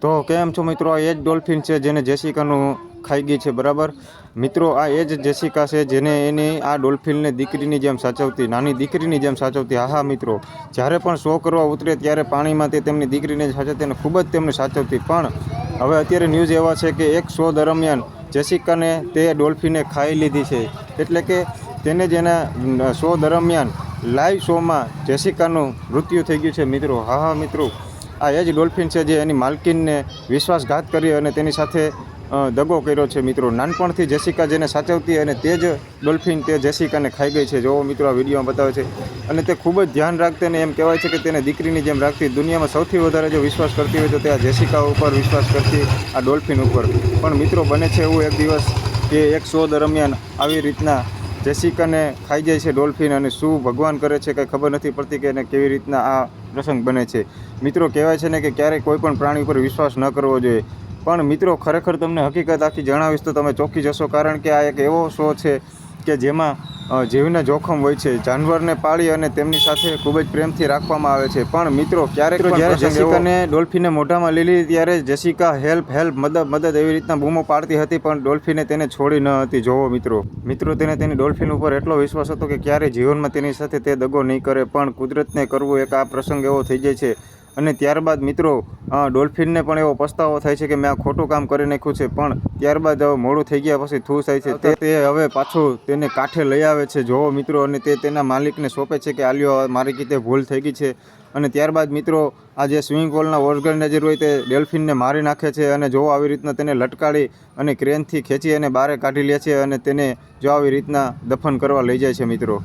તો કેમ છો મિત્રો? આ એ જ ડોલ્ફિન છે જેને જેસિકાનું ખાઈ ગઈ છે, બરાબર? મિત્રો, આ એ જ જેસિકા છે જેને એની આ ડોલ્ફિનને દીકરીની જેમ સાચવતી, નાની દીકરીની જેમ સાચવતી. હા હા મિત્રો, જ્યારે પણ શો કરવા ઉતરે ત્યારે પાણીમાં તે તેમની દીકરીને સાચવતી અને ખૂબ જ તેમને સાચવતી. પણ હવે અત્યારે ન્યૂઝ એવા છે કે એક શો દરમિયાન જેસિકાને તે ડોલ્ફિને ખાઈ લીધી છે. એટલે કે તેને જેના શો દરમિયાન લાઈવ શોમાં જેસિકાનું મૃત્યુ થઈ ગયું છે, મિત્રો. હા હા મિત્રો આ એ જ ડોલ્ફિન છે જે એની માલકીનને વિશ્વાસઘાત કરી અને તેની સાથે દગો કર્યો છે. મિત્રો, નાનપણથી જેસિકા જેને સાચવતી અને તે જ ડોલ્ફિન તે જેસિકાને ખાઈ ગઈ છે. જોવો મિત્રો, આ વિડીયોમાં બતાવે છે. અને તે ખૂબ જ ધ્યાન રાખતી અને એમ કહેવાય છે કે તેને દીકરીની જેમ રાખતી. દુનિયામાં સૌથી વધારે જો વિશ્વાસ કરતી હોય તો તે આ જેસિકા ઉપર વિશ્વાસ કરતી, આ ડોલ્ફિન ઉપર. પણ મિત્રો, બને છે એવું એક દિવસ કે એક શો દરમિયાન આવી રીતના જેસિકાને ખાઈ જાય છે ડોલ્ફિન અને શું ભગવાન કરે છે કંઈ ખબર નથી પડતી કે એને કેવી રીતના આ પ્રસંગ બને છે. મિત્રો કહેવાય છે ને કે ક્યારેય કોઈ પણ પ્રાણી ઉપર વિશ્વાસ ન કરવો જોઈએ. પણ મિત્રો ખરેખર તમને હકીકત આખી જણાવીશ તો તમે ચોંકી જશો કારણ કે આ એક એવો શો છે કે જેમાં જીવને જોખમ હોય છે જાનવરને પાળી અને તેમની સાથે ખૂબ જ પ્રેમથી રાખવામાં આવે છે. પણ મિત્રો ક્યારેક જ્યારે જેસિકાને ડોલ્ફીને મોઢામાં લીલી ત્યારે જેસિકા હેલ્પ હેલ્પ મદદ મદદ એવી રીતના બૂમો પાડતી હતી પણ ડોલ્ફીને તેને છોડી ન હતી. જોવો મિત્રો મિત્રો તેને તેની ડોલ્ફીન ઉપર એટલો વિશ્વાસ હતો કે ક્યારેય જીવનમાં તેની સાથે તે દગો નહીં કરે પણ કુદરતને કરવું એક આ પ્રસંગ એવો થઈ જાય છે. અને ત્યારબાદ મિત્રો ડોલ્ફિનને પણ એવો પસ્તાવો થાય છે કે મેં આ ખોટું કામ કરી નાખ્યું છે, પણ ત્યારબાદ હવે મોડું થઈ ગયા પછી થૂ થાય છે. તે હવે પાછું તેને કાંઠે લઈ આવે છે. જોવો મિત્રો, અને તે તેના માલિકને સોંપે છે કે આલ્યો મારી કીતે ભૂલ થઈ ગઈ છે. અને ત્યારબાદ મિત્રો, આ જે સ્વિમિંગ પુલના ઓર્ગેનાઇઝર હોય તે ડોલ્ફિનને મારી નાખે છે અને જો આવી રીતના તેને લટકાડી અને ક્રેનથી ખેંચી અને બહાર કાઢી લે છે અને તેને જો આવી રીતના દફન કરવા લઈ જાય છે મિત્રો.